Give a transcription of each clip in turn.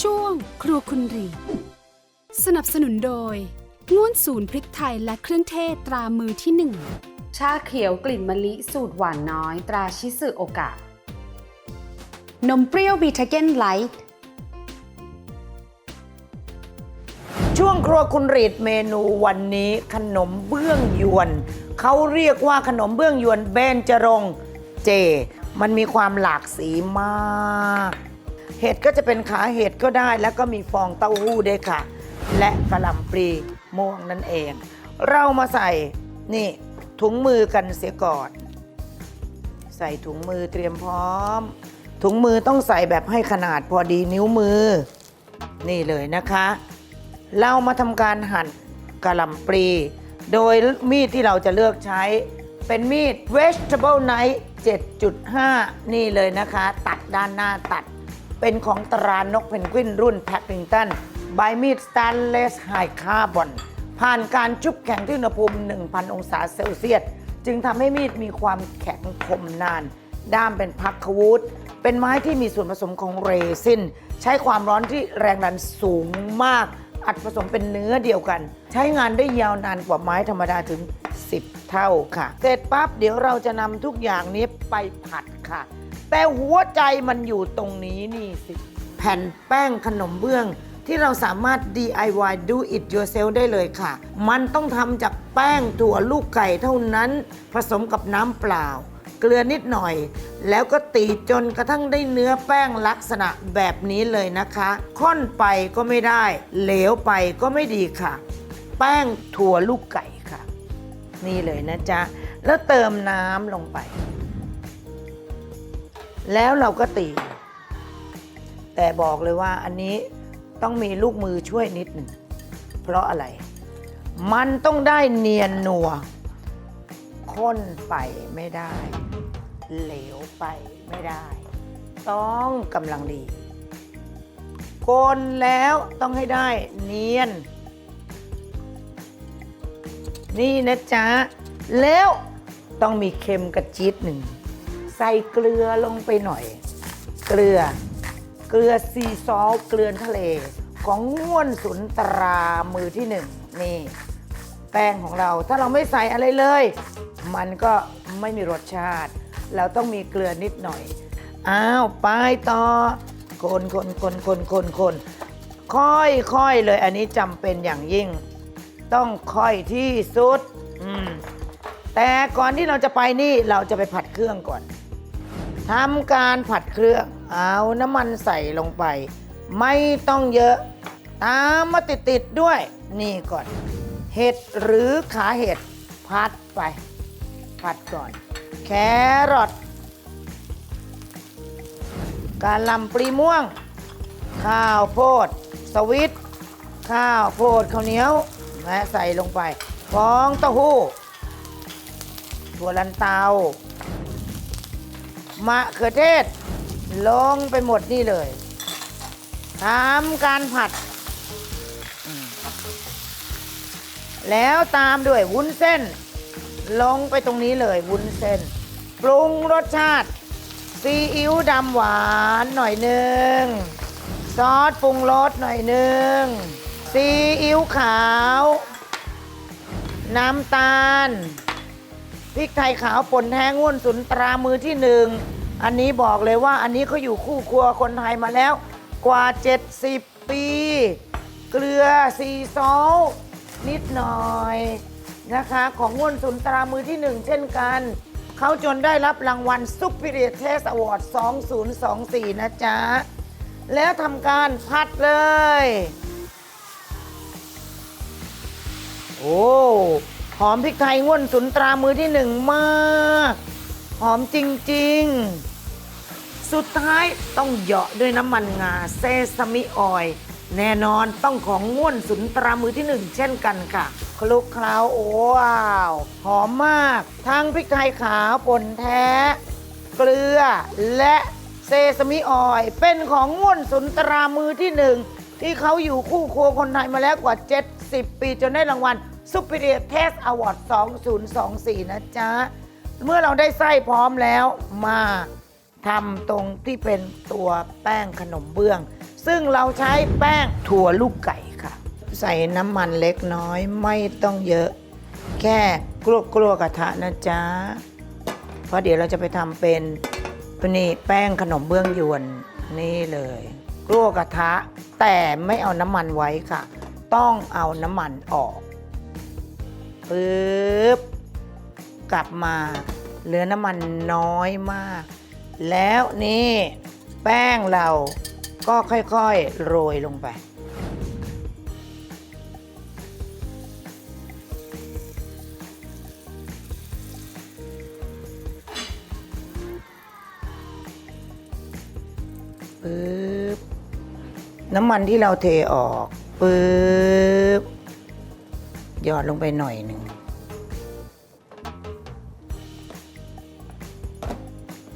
ช่วงครัวคุณรี สนับสนุนโดยง่วนศูนย์พริกไทยและเครื่องเทศตรามือที่หนึ่ง ชาเขียวกลิ่นมะลิสูตรหวานน้อยตราชิสึโอกะ นมเปรี้ยวบีทาเกนไลท์ ช่วงครัวคุณรีดเมนูวันนี้ขนมเบื้องยวน เขาเรียกว่าขนมเบื้องยวนเบนจรงค์เจ มันมีความหลากสีมาก เห็ดก็จะเป็นขาเห็ดก็ได้แล้วก็มีฟองเต้าหู้ด้วยค่ะ และกระหลำปลีม่วงนั่นเอง เรามาใส่นี่ถุงมือกันเสียก่อน ใส่ถุงมือเตรียมพร้อม ถุงมือต้องใส่แบบให้ขนาดพอดีนิ้วมือ นี่เลยนะคะ เรามาทำการหั่นกะหล่ำปลีโดยมีดที่เราจะเลือกใช้เป็นมีด vegetable knife 7.5 นี่เลยนะคะ ตัดด้านหน้าตัด เป็นของตรานกเพนกวินรุ่นแพคลิงตันใบมีดสแตนเลสไฮคาร์บอนผ่านการชุบแข็งที่อุณหภูมิ 1,000 องศาเซลเซียส จึงทำให้มีดมีความแข็งคมนาน ด้ามเป็นพักขวูดเป็นไม้ที่มีส่วนผสมของเรซิน ใช้ความร้อนที่แรงดันสูงมาก อัดผสมเป็นเนื้อเดียวกัน ใช้งานได้ยาวนานกว่าไม้ธรรมดาถึง 10 เท่าค่ะ เสร็จปั๊บเดี๋ยวเราจะนำทุกอย่างนี้ไปผัดค่ะ แต่หัวใจมันอยู่ตรงนี้นี่สิ แผ่นแป้งขนมเบื้อง ที่เราสามารถ DIY do it yourself ได้เลยค่ะ มันต้องทำจากแป้งถั่วลูกไก่เท่านั้น ผสมกับน้ำเปล่า เกลือนิดหน่อย แล้วก็ตีจนกระทั่งได้เนื้อแป้งลักษณะแบบนี้เลยนะคะข้นไปก็ไม่ได้ เหลวไปก็ไม่ดีค่ะ แป้งถั่วลูกไก่ค่ะ นี่เลยนะจ๊ะ แล้วเติมน้ำลงไป แล้วเราก็ตี แต่บอกเลยว่าอันนี้ต้องมีลูกมือช่วยนิดหนึ่ง เพราะอะไร มันต้องได้เนียนนัวข้นไปไม่ได้ เหลวไปไม่ได้ ต้องกำลังดีคนแล้วต้องให้ได้เนียน นี่นะจ๊ะ แล้วต้องมีเค็มกระจิตหนึ่ง ใส่เกลือลงไปหน่อย เกลือ เกลือซีซอลเกลือทะเล ของง่วนสุนตรามือที่หนึ่งนี่ แป้งของเราถ้าเราไม่ใส่อะไรเลย มันก็ไม่มีรสชาติ เราต้องมีเกลือนิดหน่อย อ้าวไปต่อ คนคนคนคนคนคนค่อยค่อยเลยอันนี้จำเป็นอย่างยิ่ง ต้องค่อยที่สุด แต่ก่อนที่เราจะไปนี่เราจะไปผัดเครื่องก่อน ทำการผัดเครื่อง เอาน้ำมันใส่ลงไป ไม่ต้องเยอะ ตามมาติดๆด้วย นี่ก่อน เห็ดหรือขาเห็ดผัดไป ผัดก่อน แครอทกาลำปลีม่วง ข้าวโพด สวิต ข้าวโพดข้าวเหนียวและใส่ลงไปฟองเต้าหู้ถั่วลันเตา มะเขือเทศ ลงไปหมดนี่เลยทำการผัด แล้วตามด้วยวุ้นเส้น ลงไปตรงนี้เลยวุ้นเส้น ปรุงรสชาติซีอิ๊วดำหวานหน่อยหนึ่งซอสปรุงรสหน่อยหนึ่งซีอิ๊วขาว น้ำตาล พริกไทยขาวป่นแท้ง่วนสุนตรามือที่หนึ่งอันนี้บอกเลยว่าอันนี้เขาอยู่คู่ครัวคนไทยมาแล้ว กว่า 70 ปี เกลือซีซอลนิดหน่อยนะคะ ของง่วนสุนตรามือที่หนึ่งเช่นกัน เขาจนได้รับรางวัล Superior Taste Award 2024 นะจ๊ะ แล้วทำการพัดเลย โอ้ หอมพริกไทยง่วนสุนตรามือที่หนึ่งมาก หอมจริง ๆ สุดท้ายต้องเหยาะด้วยน้ำมันงาเซซามิออยล์แน่นอนต้องของง่วนสุนตรามือที่หนึ่งเช่นกันค่ะ คลุกเคล้าโอ้ว้าว หอมมาก ทั้งพริกไทยขาวป่นแท้ เกลือและเซซามิออยล์เป็นของง่วนสุนตรามือที่หนึ่งที่เขาอยู่คู่ครัวคนไทยมาแล้วกว่า 70 ปีจนได้รางวัล Superior Taste Award 2024 นะจ๊ะ เมื่อเราได้ไส้พร้อมแล้วมาทำตรงที่เป็นตัวแป้งขนมเบื้อง ซึ่งเราใช้แป้งถั่วลูกไก่ค่ะ ใส่น้ำมันเล็กน้อยไม่ต้องเยอะ แค่กลัวกลัวกระทะนะจ๊ะ เพราะเดี๋ยวเราจะไปทำเป็นนี่แป้งขนมเบื้องยวนนี่เลยกลัวกระทะแต่ไม่เอาน้ำมันไว้ค่ะ ต้องเอาน้ำมันออก ปึ๊บกลับมา เหลือน้ำมันน้อยมาก แล้วนี่ แป้งเราก็ค่อยๆ โรยลงไป ปึ๊บ น้ำมันที่เราเทออก ปึ๊บ ยอดลงไปหน่อยหนึ่ง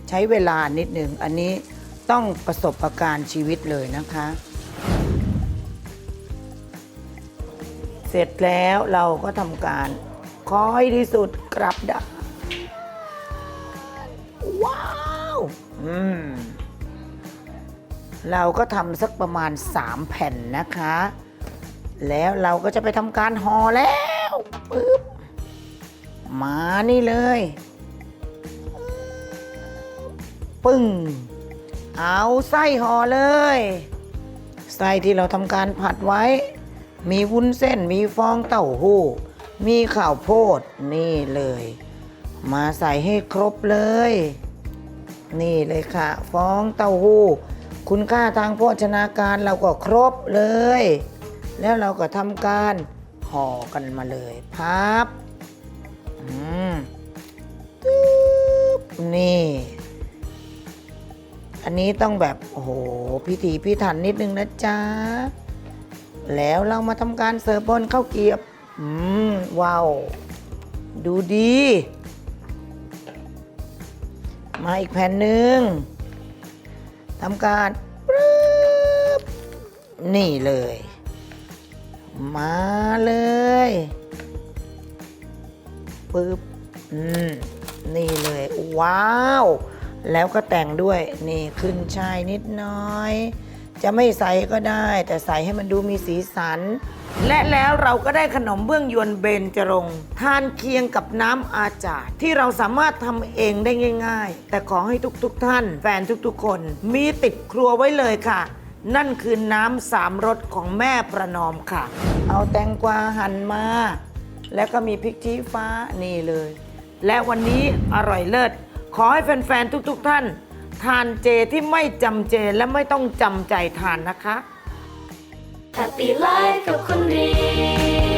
ใช้เวลานิดหนึ่ง อันนี้ต้องประสบะการณ์ชีวิตเลยนะคะ เสร็จแล้วเราก็ทำการคอยที่สุดกลับด้านว้าวอืมเราก็ทำสักประมาณ 3 แผ่นนะคะ แล้วเราก็จะไปทำการห่อแล้วปึ๊บมานี่เลย ปึ้ง เอาไส้ห่อเลย ไส้ที่เราทำการผัดไว้ มีวุ้นเส้นมีฟองเต้าหู้ มีข้าวโพดนี่เลย มาใส่ให้ครบเลย นี่เลยค่ะ ฟองเต้าหู้ คุณค่าทางโภชนาการเราก็ครบเลย แล้วเราก็ทำการห่อกันมาเลยพับอืมตึ๊บนี่ อันนี้ต้องแบบ โอ้โห พิถีพิถันนิดนึงนะจ๊ะ แล้วเรามาทำการเสิร์ฟบนข้าวเกรียบ อืม ว้าว ดูดี มาอีกแผ่นหนึ่งทำการนี่เลย มาเลยปึ๊บอืมนี่เลย ว้าว แล้วก็แต่งด้วย นี่ขึ้นชายนิดน้อย จะไม่ใส่ก็ได้ แต่ใส่ให้มันดูมีสีสัน และแล้วเราก็ได้ขนมเบื้องยวนเบนจรงทานเคียงกับน้ำอาจาดที่เราสามารถทำเองได้ง่าย ๆ แต่ขอให้ทุกๆทท่าน แฟนทุกๆคน มีติดครัวไว้เลยค่ะ นั่นคือน้ำสามรสของแม่ประนอมค่ะ เอาแตงกวาหั่นมา แล้วก็มีพริกชี้ฟ้านี่เลย และวันนี้อร่อยเลิศ ขอให้แฟนๆ ทุกๆท่าน ทานเจที่ไม่จำเจและไม่ต้องจำใจทานนะคะ Happy Life กับคุณรี